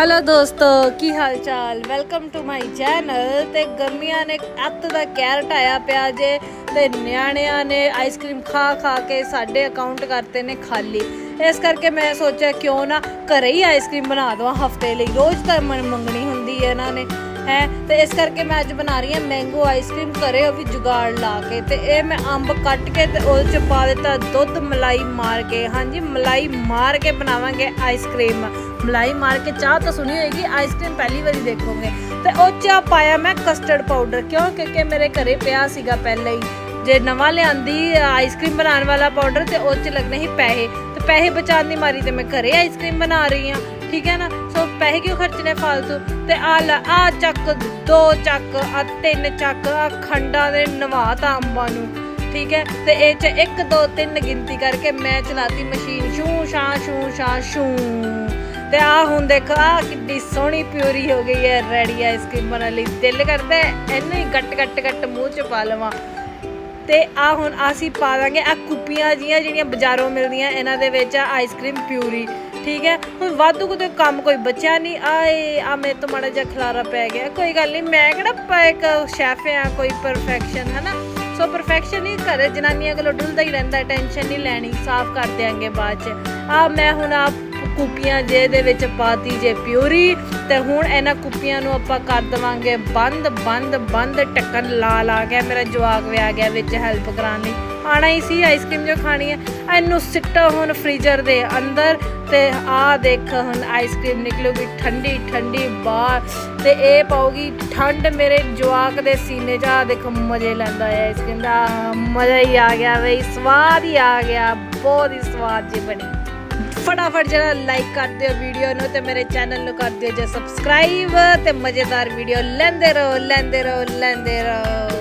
Hello ਦੋਸਤੋ, ਕੀ ਹਾਲ ਚਾਲ welcome to my channel ਤੇ ਗਰਮੀਆਂ ਨੇ ਅੱਤ ਦਾ ਕਹਿਰ ਢਾਇਆ ਪਿਆ ਜੇ, ਤੇ ਨਿਆਣਿਆਂ ਨੇ ਆਈਸਕ੍ਰੀਮ ਖਾ ਖਾ ਕੇ ਸਾਡੇ ਅਕਾਊਂਟ ਕਰਤੇ ਨੇ ਖਾਲੀ। ਇਸ ਕਰਕੇ ਮੈਂ ਸੋਚਿਆ ਕਿਉਂ ਨਾ ਘਰੇ ਹੀ ਆਈਸਕ੍ਰੀਮ ਬਣਾ ਦਵਾਂ ਹਫ਼ਤੇ ਲਈ। ਰੋਜ਼ ਤਾਂ ਮਨ ਮੰਗਣੀ ਹੁੰਦੀ ਹੈ ਇਹਨਾਂ ਨੇ, ਹੈ? ਤੇ ਇਸ ਕਰਕੇ ਮੈਂ ਅੱਜ ਬਣਾ ਰਹੀ ਹਾਂ ਮੈਂਗੋ ਆਈਸਕ੍ਰੀਮ ਘਰੇ ਉਹ ਵੀ ਜੁਗਾੜ ਲਾ ਕੇ ਤੇ ਇਹ ਮੈਂ ਅੰਬ ਕੱਟ ਕੇ ਤੇ ਉਹਦੇ ਚ ਪਾ ਦਿੱਤਾ ਦੁੱਧ, ਮਲਾਈ ਮਾਰ ਕੇ। ਹਾਂਜੀ, ਮਲਾਈ ਮਾਰ ਕੇ ਬਣਾਵਾਂਗੇ ਆਈਸਕ੍ਰੀਮ ਮਲਾਈ ਮਾਰ ਕੇ ਚਾਹ ਤਾਂ ਸੁਣੀ ਹੋਏਗੀ ਆਈਸਕ੍ਰੀਮ ਪਹਿਲੀ ਵਾਰੀ ਦੇਖੋਗੇ। ਤੇ ਉਹ ਚ ਪਾਇਆ ਮੈਂ ਕਸਟਰਡ ਪਾਊਡਰ ਕਿਉਂ? ਕਿਉਂਕਿ ਮੇਰੇ ਘਰੇ ਪਿਆ ਸੀਗਾ ਪਹਿਲਾਂ ਹੀ। ਜੇ ਨਵਾਂ ਲਿਆਂਦੀ ਆਈਸਕ੍ਰੀਮ ਬਣਾਉਣ ਵਾਲਾ ਪਾਊਡਰ ਤੇ ਉਹ ਚ ਲੱਗਣੇ ਸੀ ਪੈਸੇ। ਤੇ ਪੈਸੇ ਬਚਾਉਣ ਦੀ ਮਾਰੀ ਤੇ ਮੈਂ ਘਰੇ ਆਈਸਕ੍ਰੀਮ ਬਣਾ ਰਹੀ ਹਾਂ, ਠੀਕ ਹੈ ਨਾ? ਸੋ ਪੈਸੇ ਕਿਉਂ ਖਰਚਣੇ ਫालतू ਤੇ ਆ ਲੈ ਆ ਚੱਕ, ਦੋ ਚੱਕ ਆ ਤਿੰਨ ਚੱਕ ਆ ਖੰਡਾਂ ਦੇ ਨਵਾਤਾ ਅੰਬਾਂ ਨੂੰ, ਠੀਕ ਹੈ? ਤੇ ਇਹ ਚ 1 2 3 ਗਿਣਤੀ ਕਰਕੇ ਮੈਂ ਚਲਾਤੀ ਮਸ਼ੀਨ। ਸ਼ੂ ਸ਼ਾ ਸ਼ੂ ਸ਼ਾ ਸ਼ੂ ਤੇ ਆ ਹੁਣ ਦੇਖ, ਆ ਕਿੱਡੀ ਸੋਹਣੀ ਪਿਊਰੀ ਹੋ ਗਈ ਹੈ ਰੈਡੀ ਆਈਸਕ੍ਰੀਮ ਬਣਨ ਲਈ। ਦਿਲ ਕਰਦਾ ਹੈ ਇਹਨੂੰ ਹੀ ਗੱਟ ਗੱਟ ਗੱਟ ਮੂੰਹ ਚ ਪਾ ਲਵਾਂ। ਤੇ ਆ ਹੁਣ ਅਸੀਂ ਪਾ ਦਾਂਗੇ, ਆ ਕੁੱਪੀਆਂ ਜੀਆਂ ਜਿਹੜੀਆਂ ਬਾਜ਼ਾਰੋਂ ਮਿਲਦੀਆਂ, ਇਹਨਾਂ ਦੇ ਵਿੱਚ ਆ ਆਈਸਕ੍ਰੀਮ ਪਿਊਰੀ। ਠੀਕ ਹੈ? ਹੁਣ ਵਾਧੂ ਕੋਈ ਕੰਮ ਕੋਈ ਬਚਿਆ ਨਹੀਂ। ਆਏ, ਆ ਮੇਰੇ ਤੋਂ ਮਾੜਾ ਜਿਹਾ ਖਲਾਰਾ ਪੈ ਗਿਆ। ਕੋਈ ਗੱਲ ਨਹੀਂ, ਮੈਂ ਕਿਹੜਾ ਪ- ਇੱਕ ਸ਼ੈਫ ਆ ਕੋਈ ਪਰਫੈਕਸ਼ਨ ਹੈ ਨਾ ਸੋ ਪਰਫੈਕਸ਼ਨ ਹੀ ਘਰੇ, ਜਨਾਨੀਆਂ ਕੋਲੋਂ ਡੁੱਲਦਾ ਹੀ ਰਹਿੰਦਾ, ਟੈਨਸ਼ਨ ਨਹੀਂ ਲੈਣੀ, ਸਾਫ਼ ਕਰ ਦਿਆਂਗੇ ਬਾਅਦ ਚ। ਆ ਮੈਂ ਹੁਣ ਆ ਕੁੱਪੀਆਂ ਜੇ ਦੇ ਵਿੱਚ ਪਾਤੀ ਜੇ ਪਿਊਰੀ ਤੇ ਹੁਣ ਇਹਨਾਂ ਕੁੱਪੀਆਂ ਨੂੰ ਆਪਾਂ ਕਰ ਦਵਾਂਗੇ ਬੰਦ ਬੰਦ ਬੰਦ ਟੱਕਣ ਲਾ ਲਾ ਗਿਆ ਮੇਰਾ ਜਵਾਕ ਵੀ ਆ ਗਿਆ ਵਿੱਚ ਹੈਲਪ ਕਰਾਉਣ ਲਈ। ਆਣਾ ਹੀ ਸੀ ਆਈਸਕ੍ਰੀਮ ਜੋ ਖਾਣੀ ਹੈ। ਇਹਨੂੰ ਸਿੱਟਾ ਹੁਣ ਫ੍ਰੀਜ਼ਰ ਦੇ ਅੰਦਰ ਤੇ ਆਹ ਦੇਖ ਹੁਣ ਆਈਸਕ੍ਰੀਮ ਨਿਕਲੂਗੀ ਠੰਡੀ ਠੰਡੀ ਬਾਹਰ ਤੇ ਇਹ ਪਾਉਗੀ ਠੰਡ ਮੇਰੇ ਜਵਾਕ ਦੇ ਸੀਨੇ 'ਚ। ਆ ਦੇਖ ਮਜ਼ੇ ਲੈਂਦਾ ਹੈ ਆਈਸਕ੍ਰੀਮ ਦਾ। ਮਜ਼ਾ ਹੀ ਆ ਗਿਆ ਬਈ, ਸਵਾਦ ਹੀ ਆ ਗਿਆ, ਬਹੁਤ ਹੀ ਸਵਾਦ ਜੀ ਬਣੀ। ਫਟਾਫਟ ਜਿਹੜਾ ਲਾਈਕ ਕਰ ਦਿਓ ਵੀਡੀਓ ਨੂੰ ਤੇ ਮੇਰੇ ਚੈਨਲ ਨੂੰ ਕਰ ਦਿਓ ਜੇ ਸਬਸਕ੍ਰਾਈਬ ਤੇ ਮਜ਼ੇਦਾਰ ਵੀਡੀਓ ਲੈਂਦੇ ਰਹੋ ਲੈਂਦੇ ਰਹੋ ਲੈਂਦੇ ਰਹੋ।